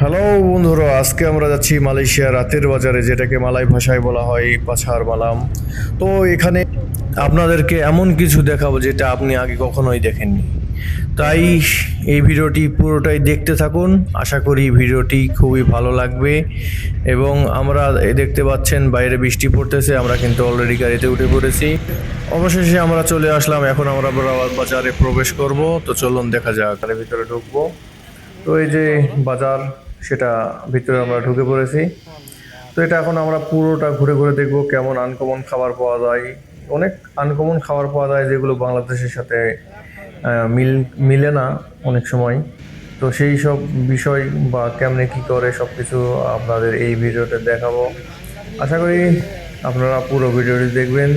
Hello বন্ধুরা, আজকে আমরা যাচ্ছি মালয়েশিয়া রাতের বাজারে, যেটাকে মালাই ভাষায় বলা হয় পাছার মালাম। তো এখানে আপনাদেরকে এমন কিছু দেখাবো যেটা আপনি আগে কখনোই দেখেননি। তাই এই ভিডিওটি পুরোটাই দেখতে থাকুন। আশা করি ভিডিওটি খুবই ভালো লাগবে। এবং আমরা দেখতে পাচ্ছেন, বাইরে বৃষ্টি পড়তেছে, আমরা কিন্তু অলরেডি গাড়িতে উঠে পড়েছি। অবশেষে আমরা চলে আসলাম, এখন আমরা বাজারে প্রবেশ করব। তো চলুন দেখা যাক ভিতরে ঢুকবো। তো এই যে বাজার সেটা ভিতরে আমরা ঢুকে পড়েছি। তো এটা এখন আমরা পুরোটা ঘুরে ঘুরে দেখব কেমন আনকমন খাবার পাওয়া যায়। অনেক আনকমন খাবার পাওয়া যায় যেগুলো বাংলাদেশের সাথে মিল, মিলে না অনেক সময়। তো সেই সব বিষয় বা কেমনে কি করে সব কিছু আপনাদের এই ভিডিওতে দেখাবো। আশা করি আপনারা পুরো ভিডিওটি দেখবেন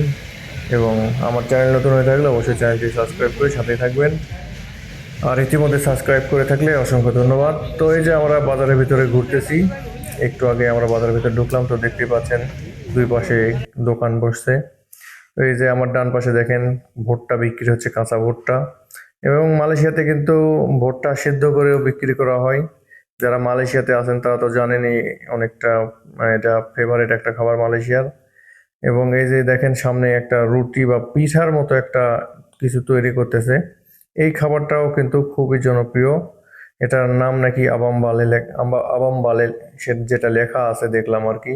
এবং আমার চ্যানেল নতুন হয়ে থাকলে অবশ্যই চ্যানেলটি সাবস্ক্রাইব করে সাথে থাকবেন। আর ইতিমধ্যে সাবস্ক্রাইব করে থাকলে অসংখ্য ধন্যবাদ। তো এই যে আমরা বাজারের ভিতরে ঘুরতেছি, একটু আগে আমরা বাজারের ভিতরে ঢুকলাম তো দেখতে পাচ্ছেন দুই পাশে দোকান বসছে। এই যে আমার ডান পাশে দেখেন, ভুট্টা বিক্রি হচ্ছে, কাঁচা ভুট্টা। এবং মালয়েশিয়াতে কিন্তু ভুট্টা সিদ্ধ করেও বিক্রি করা হয়। যারা মালয়েশিয়াতে আছেন তারা তো জানেনই অনেকটা এটা ফেভারিট একটা খাবার মালয়েশিয়ার। এবং এই যে দেখেন সামনে একটা রুটি বা পিঠার মতো একটা কিছু তৈরি করতেছে। এই খাবারটাও কিন্তু খুবই জনপ্রিয়। এটার নাম নাকি আবাম বালে আবাম বালে সে যেটা লেখা আছে দেখলাম আর কি।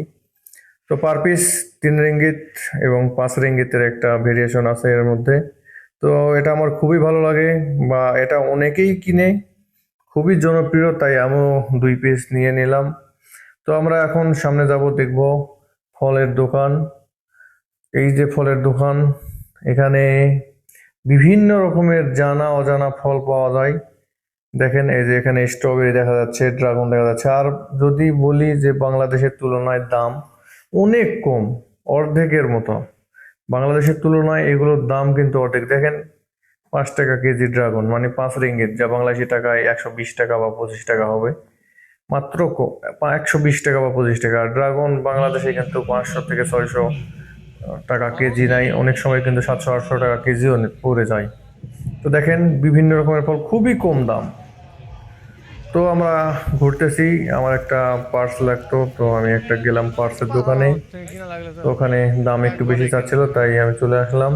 তো পার পিস তিন রিঙ্গিত এবং পাঁচ রিঙ্গিতের একটা ভেরিয়েশন আছে এর মধ্যে। তো এটা আমার খুবই ভালো লাগে বা এটা অনেকেই কিনে। খুবই জনপ্রিয়, তাই আমিও দুই পিস নিয়ে নিলাম। তো আমরা এখন সামনে যাব, দেখব ফলের দোকান। এই যে ফলের দোকান, এখানে বিভিন্ন রকমের জানা, অজানা ফল পাওয়া যায়। দেখেন, এই যে এখানে স্ট্রবেরি দেখা যাচ্ছে ড্রাগন দেখা যাচ্ছে। আর যদি বলি যে বাংলাদেশের তুলনায় দাম অনেক কম, অর্ধেকের মতো। বাংলাদেশের তুলনায় এগুলোর দাম কিন্তু অর্ধেক। দেখেন, পাঁচ টাকা কেজি ড্রাগন মানে পাঁচ রিঙ্গিত, যা বাংলাদেশি টাকায় একশো বিশ টাকা বা পঁচিশ টাকা হবে। মাত্র একশো বিশ টাকা বা পঁচিশ টাকা। ড্রাগন বাংলাদেশে কিন্তু পাঁচশো থেকে ছয়শো টাকা কেজি নাই অনেক সময় কিন্তু সাতশো, আটশো টাকা কেজিও পড়ে যায়। তো দেখেন, বিভিন্ন রকমের ফল, খুবই কম দাম। তো আমরা ঘুরতেছি, আমার একটা পার্স লাগতো, তো আমি একটা গেলাম পার্সের দোকানে। তো ওখানে দাম একটু বেশি চাচ্ছিল, তাই আমি চলে আসলাম।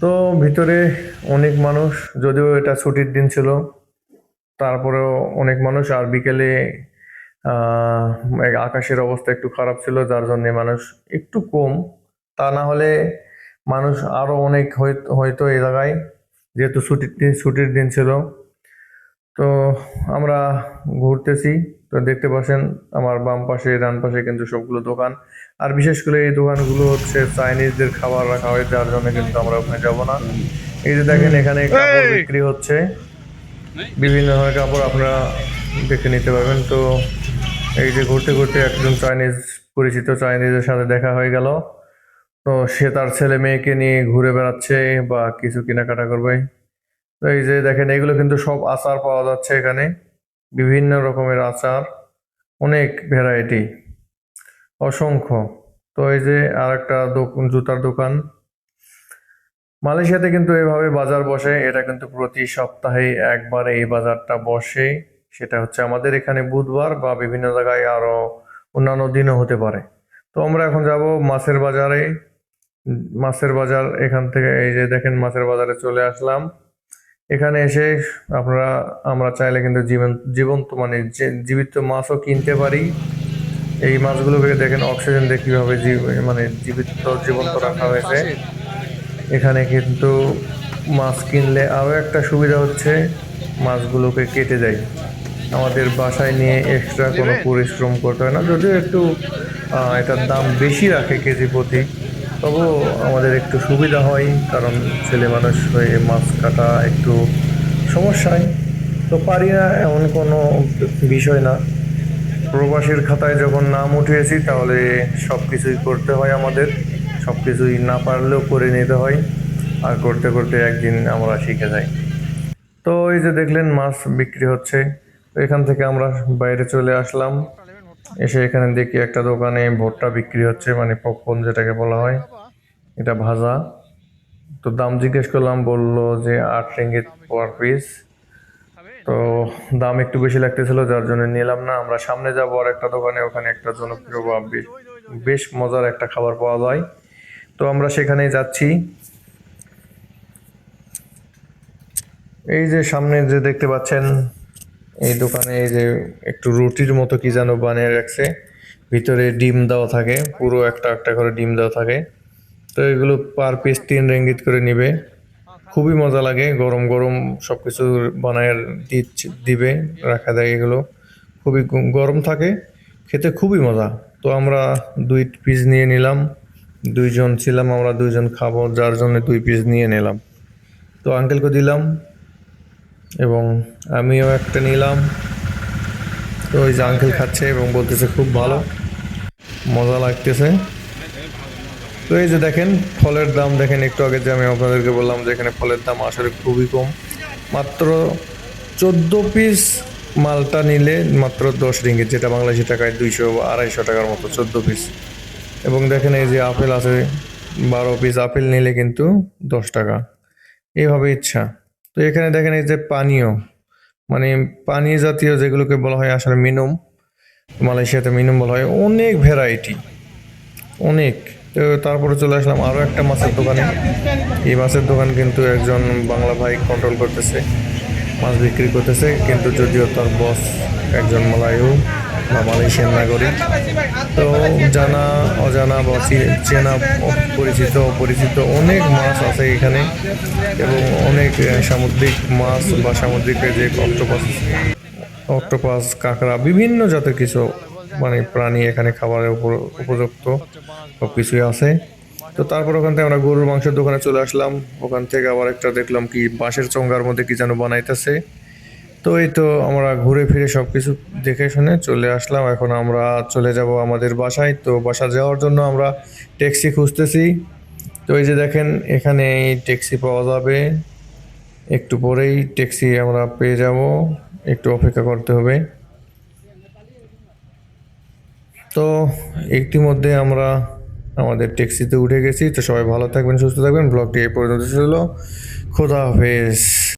তো ভিতরে অনেক মানুষ, যদিও এটা ছুটির দিন ছিল, তারপরেও অনেক মানুষ, আর বিকেলে আকাশের অবস্থা একটু খারাপ ছিল যার জন্য মানুষ একটু কম। তা না হলে মানুষ আরও অনেক হয়তো এই জায়গায় যেহেতু ছুটির দিন ছুটির দিন ছিল। তো আমরা ঘুরতেছি তো দেখতে পাচ্ছেন আমার বাম পাশে ডান পাশে কিন্তু সবগুলো দোকান। আর বিশেষ করে এই দোকানগুলো হচ্ছে চাইনিজদের খাবার রাখা হয় যার জন্য কিন্তু আমরা ওখানে যাব না। এই যে দেখেন এখানে কাপড় বিক্রি হচ্ছে। বিভিন্ন ধরনের কাপড় আপনারা দেখে নিতে পারবেন। তো এই যে ঘুরতে ঘুরতে একজন চাইনিজ পরিচিত চাইনিজের সাথে দেখা হয়ে গেল। তো সে তার ছেলে মেয়েকে নিয়ে ঘুরে বেড়াচ্ছে বা কিছু কেনাকাটা করবে। তো এই যে দেখেন, এগুলো কিন্তু সব আচার পাওয়া যাচ্ছে এখানে। বিভিন্ন রকমের আচার, অনেক ভ্যারাইটি অসংখ্য। তো এই যে আর একটা জুতার দোকান। মালয়েশিয়াতে কিন্তু এভাবে বাজার বসে, এটা কিন্তু প্রতি সপ্তাহে একবার এই বাজারটা বসে। সেটা হচ্ছে আমাদের এখানে বুধবার বা বিভিন্ন জায়গায় আরও অন্যান্য দিনও হতে পারে। তো আমরা এখন যাব মাছের বাজারে। মাছের বাজার এখান থেকে এই যে দেখেন মাছের বাজারে চলে আসলাম। এখানে এসে আপনারা, আমরা চাইলে কিন্তু জীবন, জীবন্ত মানে জীবিত মাছও কিনতে পারি। এই মাছগুলোকে দেখেন অক্সিজেন দিয়ে কীভাবে মানে জীবিত, জীবন্ত রাখা হয়েছে। এখানে কিন্তু মাছ কিনলে আরও একটা সুবিধা হচ্ছে, মাছগুলোকে কেটে দেয়। আমাদের বাসায় নিয়ে এক্সট্রা কোনো পরিশ্রম করতে হয় না। যদিও একটু এটার দাম বেশি রাখে কেজি প্রতি তবুও আমাদের একটু সুবিধা হয় কারণ ছেলে মানুষ হয়ে মাছ কাটা একটু সমস্যায় তো পারি না এমন কোনো বিষয় না। প্রবাসীর খাতায় যখন নাম উঠিয়েছি তাহলে সব কিছুই করতে হয় আমাদের। সব কিছুই না পারলেও করে নিতে হয় আর করতে করতে একদিন আমরা শিখে যাই। তো এই যে দেখলেন মাছ বিক্রি হচ্ছে। এখান থেকে আমরা বাইরে চলে আসলাম। এসে এখানে দেখি একটা দোকানে ভুট্টা বিক্রি হচ্ছে মানে পপকর্ন যেটাকে বলা হয়। এটা ভাজা। তো দাম জিজ্ঞেস করলাম, বলল যে আট রিঙ্গিত পার পিস। তো দাম একটু বেশি লাগতেছিল, যার জন্য নিলাম না। আমরা সামনে যাব আর একটা দোকানে, ওখানে একটা জনপ্রিয় বা, বেশ মজার একটা খাবার পাওয়া যায়। তো আমরা সেখানেই যাচ্ছি। এই যে সামনে যে দেখতে পাচ্ছেন এই দোকানে এই যে একটু রুটির মতো কি যেন বানিয়ে রাখছে, ভিতরে ডিম দেওয়া থাকে, পুরো একটা একটা করে ডিম দেওয়া থাকে। তো এগুলো পার পিস তিন রেঙ্গিত করে নিবে। খুবই মজা লাগে, গরম গরম সব কিছু বানায় দিবে, রাখা দেয় এগুলো। খুবই গরম থাকে, খেতে খুবই মজা। তো আমরা দুই পিস নিয়ে নিলাম, দুইজন ছিলাম, আমরা দুইজন খাব, যার জন্য দুই পিস নিয়ে নিলাম। তো আঙ্কেলকে দিলাম এবং আমিও একটা নিলাম। তো ওই যে আঙ্কেল খাচ্ছে এবং বলতেছে, খুব ভালো। মজা লাগতেছে। তো এই যে দেখেন, ফলের দাম দেখেন, একটু আগে যে আমি আপনাদেরকে বললাম যে এখানে ফলের দাম আসলে খুবই কম। মাত্র চোদ্দ পিস মালটা নিলে মাত্র দশ রিঙ্গিত, যেটা বাংলাদেশি টাকায় দুইশো বা আড়াইশো টাকার মতো, চোদ্দ পিস এবং দেখেন এই যে আপেল আছে, বারো পিস আপেল নিলে কিন্তু দশ টাকা। এইভাবে ইচ্ছা। তো এখানে দেখেন এই যে পানীয় মানে পানি জাতীয় যেগুলোকে বলা হয় আসলে মিনুম, মালয়েশিয়াতে মিনুম বলা হয়, অনেক ভ্যারাইটি অনেক। তো তারপরে চলে আসলাম আরও একটা মাছের দোকানে। এই মাছের দোকান কিন্তু একজন বাংলা ভাই কন্ট্রোল করতেছে, মাছ বিক্রি করতেছে, কিন্তু যদিও তার বস একজন মালায়ু বা মালয়েশিয়ান নাগরিক। তো জানা, অজানা বা চেনা, পরিচিত, অপরিচিত অনেক মাছ আছে এখানে এবং অনেক সামুদ্রিক মাছ বা সামুদ্রিক যে অক্টোপাস অক্টোপাস, কাঁকড়া বিভিন্ন জাতের কিছু মানে প্রাণী এখানে খাবারের উপর, উপযুক্ত সব কিছুই আছে। তো তারপর ওখান থেকে আমরা গরুর মাংসের দোকানে চলে আসলাম। ওখান থেকে আবার একটা দেখলাম কি বাঁশের চঙ্গার মধ্যে কি যেন বানাইতেছে। তো এই তো আমরা ঘুরে ফিরে সব কিছু দেখে শুনে চলে আসলাম। এখন আমরা চলে যাব আমাদের বাসায়। তো বাসা যাওয়ার জন্য আমরা ট্যাক্সি খুঁজতেছি। তো এই যে দেখেন এখানে এই ট্যাক্সি পাওয়া যাবে। একটু পরেই ট্যাক্সি আমরা পেয়ে যাব। একটু অপেক্ষা করতে হবে। তো ইতিমধ্যে আমরা আমাদের ট্যাক্সিতে উঠে গেছি। তো সবাই ভালো থাকবেন, সুস্থ থাকবেন। ব্লগটি এই পর্যন্ত ছিল। খোদা হাফেজ।